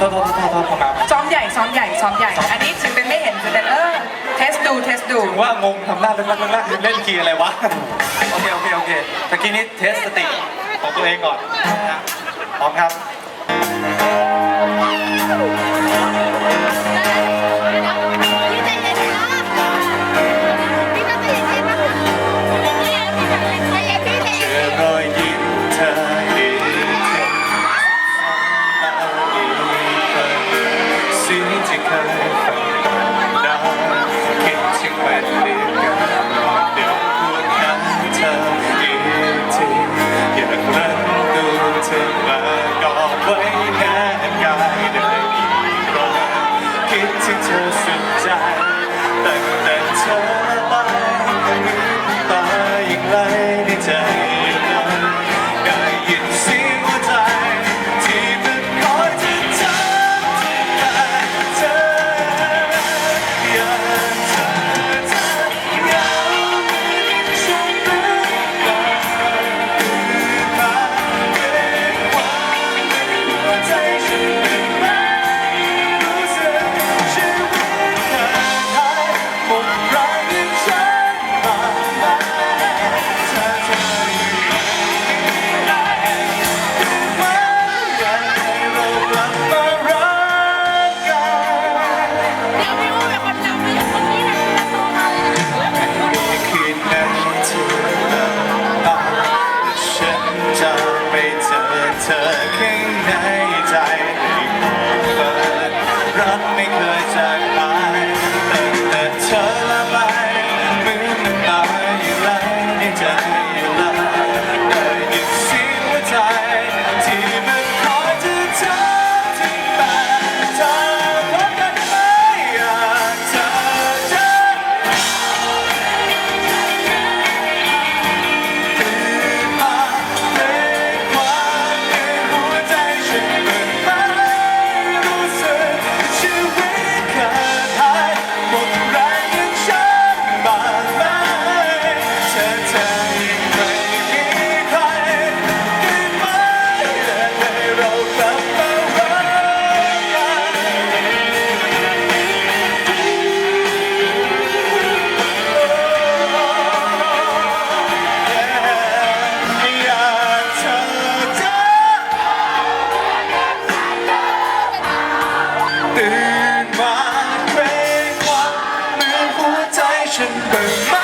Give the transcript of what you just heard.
ทษโทษโทษครับ ซ้อมใหญ่ซ้อมใหญ่ซ้อมใหญ่ อันนี้ถึงเป็นไม่เห็นแต่เออเทสดูเทสดู ถึงว่างงทำหน้าเล่นเล่าเล่นคีอะไรวะ โอเค โอเค โอเคตะกี้นี้เทสสติของตัวเองก่อนพร้อมครับ สิ่งที่เคยฝันดังคิดถึงวันเดียวกันเดี๋ยวพูดหาเธออีกทีอยากรักดูเธอมาก่อไว้แน่กายได้อีกครั้งคิดถึงเธอสุดใจแต่ Rauschenberg.